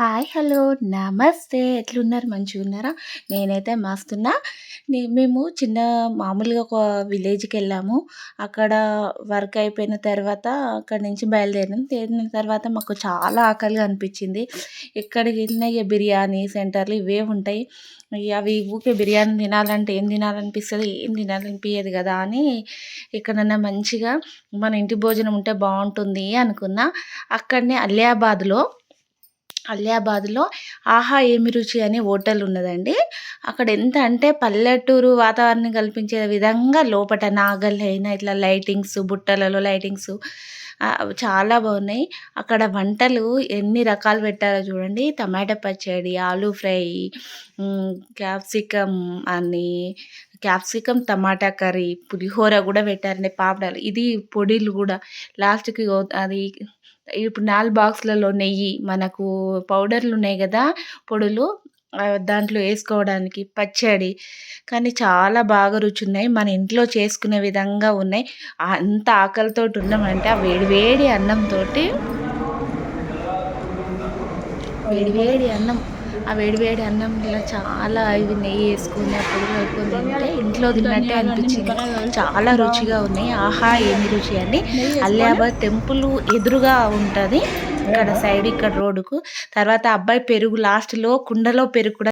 Hi hello నమస్తే. ఎట్లున్నారు? మంచిగా ఉన్నారా నేనైతే మస్తున్నా. మేము చిన్న మామూలుగా ఒక విలేజ్కి వెళ్ళాము. అక్కడ వర్క్ అయిపోయిన తర్వాత అక్కడి నుంచి బయలుదేరినాం. తేరిన తర్వాత మాకు చాలా ఆకలిగా అనిపించింది. ఎక్కడికి వెళ్ళినా ఇక బిర్యానీ సెంటర్లు ఇవే ఉంటాయి. అవి ఊకే బిర్యానీ తినాలంటే ఏం తినాలనిపిస్తుంది? ఏం తినాలనిపించదు కదా అని ఎక్కడన్నా మంచిగా మన ఇంటి భోజనం ఉంటే బాగుంటుంది అనుకున్నా. అక్కడనే అలియాబాద్లో అలియాబాద్లో ఆహా ఏమి రుచి అనే హోటల్ ఉన్నదండి. అక్కడ ఎంత అంటే పల్లెటూరు వాతావరణం కల్పించే విధంగా లోపట నాగలి అయినా ఇట్లా లైటింగ్స్ బుట్టలలో లైటింగ్స్ చాలా బాగున్నాయి. అక్కడ వంటలు ఎన్ని రకాలు పెట్టారో చూడండి. టమాటా పచ్చడి ఆలూ ఫ్రై క్యాప్సికమ్ అని క్యాప్సికమ్ టమాటా కర్రీ పులిహోర కూడా పెట్టారండి. పాపడాలు. ఇది పొడిలు కూడా. లాస్ట్కి అది ఇప్పుడు నాలుగు బాక్స్లలో నెయ్యి మనకు పౌడర్లు ఉన్నాయి కదా పొడులు దాంట్లో వేసుకోవడానికి పచ్చడి. కానీ చాలా బాగా రుచి ఉన్నాయి మన ఇంట్లో చేసుకునే విధంగా ఉన్నాయి. అంత ఆకలితో ఉన్నామంటే ఆ వేడి వేడి అన్నంతో వేడి వేడి అన్నం ఆ వేడి వేడి అన్నంలో చాలా ఇవి నెయ్యి వేసుకుని అప్పుడు వేసుకొని తింటే ఇంట్లో తిన్నట్టే అనిపించింది. చాలా రుచిగా ఉన్నాయి. ఆహా ఏమి రుచి అని అలియాబాద్ టెంపుల్ ఎదురుగా ఉంటుంది. ఇక్కడ సైడ్ ఇక్కడ రోడ్డుకు. తర్వాత అబ్బాయి పెరుగు లాస్ట్లో కుండలో పెరుగు కూడా